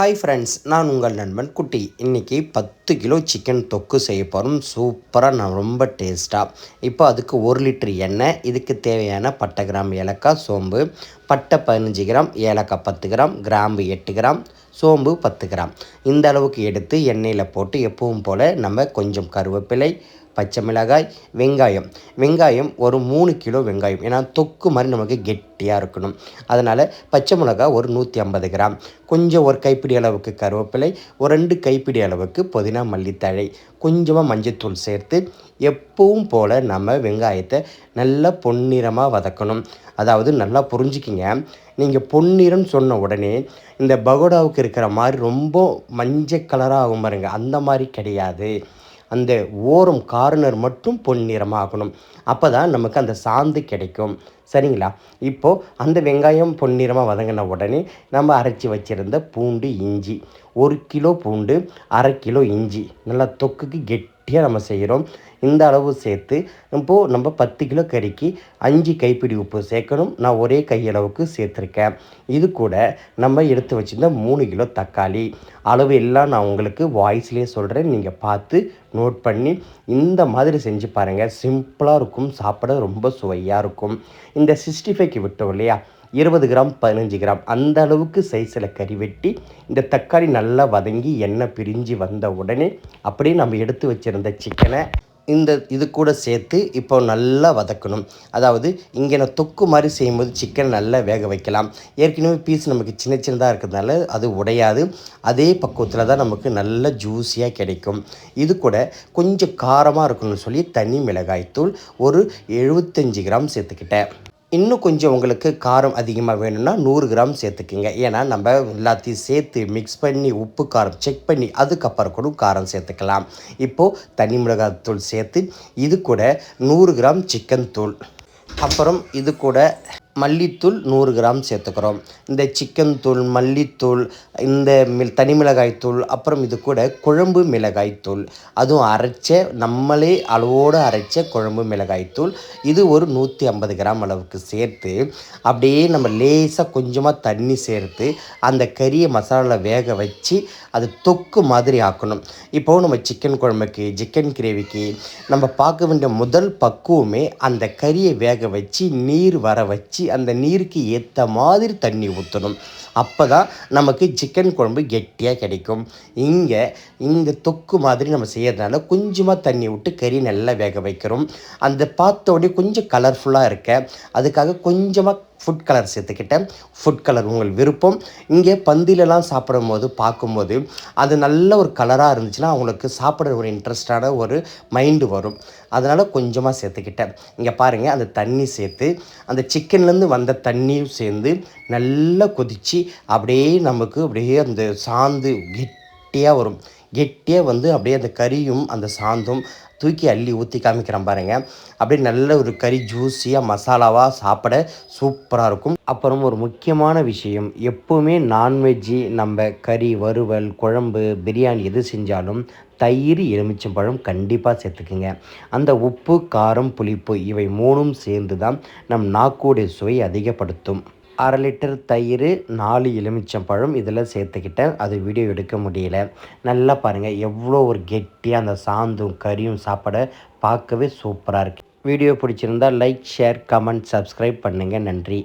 Hi friends நான் உங்கள் நண்பன் குட்டி. இன்றைக்கி பத்து கிலோ சிக்கன் தொக்கு செய்ய போகிறோம் சூப்பராக நான் ரொம்ப டேஸ்ட்டாக இப்போ அதுக்கு ஒரு லிட்டர் எண்ணெய் இதுக்கு தேவையான பட்டை கிராம் ஏலக்காய் சோம்பு பட்டை பதினஞ்சு கிராம் ஏலக்காய் பத்து கிராம் கிராம்பு எட்டு கிராம் சோம்பு பத்து கிராம். இந்த அளவுக்கு எடுத்து எண்ணெயில் போட்டு எப்பவும் போல் நம்ம கொஞ்சம் கருவேப்பிலை பச்சை மிளகாய் வெங்காயம். வெங்காயம் ஒரு மூணு கிலோ வெங்காயம். ஏன்னா தொக்கு மாதிரி நமக்கு கெட்டியாக இருக்கணும். அதனால் பச்சை மிளகாய் ஒரு நூற்றி ஐம்பது கிராம். கொஞ்சம் ஒரு கைப்பிடி அளவுக்கு கருவேப்பிலை ஒரு ரெண்டு கைப்பிடி அளவுக்கு புதினா மல்லித்தழை. கொஞ்சமாக மஞ்சத்தூள் சேர்த்து எப்பவும் போல் நம்ம வெங்காயத்தை நல்லா பொன்னிறமாக வதக்கணும். அதாவது நல்லா புரிஞ்சுக்கிங்க. நீங்கள் பொன்னிறம் சொன்ன உடனே இந்த பகோடாவுக்கு இருக்கிற மாதிரி ரொம்ப மஞ்சள் கலராக ஆகும் பாருங்கள் அந்த மாதிரி கிடையாது. அந்த ஓரம் கார்னர் மட்டும் பொன்னிறமாகணும் அப்போ தான் நமக்கு அந்த சாந்து கிடைக்கும். சரிங்களா? இப்போது அந்த வெங்காயம் பொன்னிறமாக வதங்கின உடனே நம்ம அரைச்சி வச்சுருந்த பூண்டு இஞ்சி. ஒரு கிலோ பூண்டு அரை கிலோ இஞ்சி. நல்லா தொக்குக்கு கெட்டி கெட்டியாக நம்ம செய்கிறோம் இந்த அளவு சேர்த்து இப்போது நம்ம பத்து கிலோ கறிக்கு அஞ்சு கைப்பிடி உப்பு சேர்க்கணும். நான் ஒரே கையளவுக்கு சேர்த்துருக்கேன். இது கூட நம்ம எடுத்து வச்சுருந்த மூணு கிலோ தக்காளி. அளவு எல்லாம் நான் உங்களுக்கு வாய்ஸ்லேயே சொல்கிறேன் நீங்கள் பார்த்து நோட் பண்ணி இந்த மாதிரி செஞ்சு பாருங்கள் சிம்பிளாக இருக்கும். சாப்பிட ரொம்ப சுவையாக இருக்கும். இந்த சிக்ஸ்டி ஃபைவ்க்கு விட்டோம் இல்லையா? இருபது கிராம் பதினஞ்சு கிராம். அந்த அளவுக்கு சைஸில் கறி வெட்டி இந்த தக்காளி நல்லா வதங்கி எண்ணெய் பிரிஞ்சு வந்த உடனே அப்படியே நம்ம எடுத்து வச்சுருந்த சிக்கனை இந்த இது கூட சேர்த்து இப்போ நல்லா வதக்கணும். அதாவது இங்கே நான் தொக்கு மாதிரி செய்யும்போது சிக்கன் நல்லா வேக வைக்கலாம். ஏற்கனவே பீஸ் நமக்கு சின்ன சின்னதாக இருக்கிறதுனால அது உடையாது. அதே பக்குவத்தில் தான் நமக்கு நல்ல ஜூஸியாக கிடைக்கும். இது கூட கொஞ்சம் காரமாக இருக்கணும்னு சொல்லி தனி மிளகாய்த்தூள் ஒரு எழுபத்தஞ்சு கிராம் சேர்த்துக்கிட்டேன். இன்னும் கொஞ்சம் உங்களுக்கு காரம் அதிகமாக வேணும்னா நூறு கிராம் சேர்த்துக்குங்க. ஏன்னா நம்ம எல்லாத்தையும் சேர்த்து மிக்ஸ் பண்ணி உப்பு காரம் செக் பண்ணி அதுக்கப்புறம் கூட காரம் சேர்த்துக்கலாம். இப்போது தனி மிளகாய் தூள் சேர்த்து இது கூட நூறு கிராம் சிக்கன் தூள். அப்புறம் இது கூட மல்லித்தூள் நூறு கிராம் சேர்த்துக்கிறோம். இந்த சிக்கன் தூள் மல்லித்தூள் இந்த மில் தனி மிளகாய் தூள் அப்புறம் இது கூட குழம்பு மிளகாய் தூள். அதுவும் அரைச்ச நம்மளே அளவோடு அரைச்ச குழம்பு மிளகாய் தூள். இது ஒரு நூற்றி ஐம்பது கிராம் அளவுக்கு சேர்த்து அப்படியே நம்ம லேசாக கொஞ்சமாக தண்ணி சேர்த்து அந்த கறியை மசாலாவில் வேக வச்சு அது தொக்கு மாதிரி ஆக்கணும். இப்போது நம்ம சிக்கன் குழம்புக்கு சிக்கன் கிரேவிக்கு நம்ம பார்க்க வேண்டிய முதல் பக்குவமே அந்த கறியை வேக வச்சு நீர் வர வச்சு வச்சு அந்த நீருக்கு ஏற்ற மாதிரி தண்ணி ஊற்றணும் அப்போ தான் நமக்கு சிக்கன் குழம்பு கெட்டியாக கிடைக்கும். இங்கே இங்கே தொக்கு மாதிரி நம்ம செய்யறதுனால கொஞ்சமாக தண்ணி விட்டு கறி நல்லா வேக வைக்கிறோம். அந்த பார்த்தோடய கொஞ்சம் கலர்ஃபுல்லாக இருக்க. அதுக்காக கொஞ்சமாக ஃபுட் கலர் சேர்த்துக்கிட்டேன். ஃபுட் கலர் உங்கள் விருப்பம். இங்கே பந்திலெலாம் சாப்பிடும் போது பார்க்கும்போது அது நல்ல ஒரு கலராக இருந்துச்சுன்னா அவங்களுக்கு சாப்பிட்ற ஒரு இன்ட்ரெஸ்டான ஒரு மைண்டு வரும். அதனால் கொஞ்சமாக சேர்த்துக்கிட்டேன். இங்கே பாருங்கள் அந்த தண்ணி சேர்த்து அந்த சிக்கன்லேருந்து வந்த தண்ணியும் சேர்ந்து நல்லா கொதித்து அப்படியே நமக்கு அப்படியே அந்த சாந்து கெட்டியாக வரும். கெட்டியாக வந்து அப்படியே அந்த கறியும் அந்த சாந்தும் தூக்கி அள்ளி ஊற்றி காமிக்கிறேன் பாருங்கள் அப்படியே நல்ல ஒரு கறி ஜூஸியாக மசாலாவாக சாப்பிட சூப்பராக இருக்கும். அப்புறம் ஒரு முக்கியமான விஷயம் எப்போவுமே நான்வெஜ்ஜி நம்ம கறி வறுவல் குழம்பு பிரியாணி எது செஞ்சாலும் தயிர் எலுமிச்சம்பழம் கண்டிப்பாக சேர்த்துக்குங்க. அந்த உப்பு காரம் புளிப்பு இவை மூணும் சேர்ந்து தான் நம் நாக்குடைய சுவை அதிகப்படுத்தும். அரை லிட்டர் தயிர் நாலு எலுமிச்சம் பழம் இதில் சேர்த்துக்கிட்டேன். அது வீடியோ எடுக்க முடியல. நல்லா பாருங்கள் எவ்வளோ ஒரு கெட்டியாக அந்த சாந்தும் கறியும் சாப்பிட பார்க்கவே சூப்பராக இருக்குது வீடியோ பிடிச்சிருந்தால் லைக் ஷேர் கமெண்ட் சப்ஸ்கிரைப் பண்ணுங்கள் நன்றி.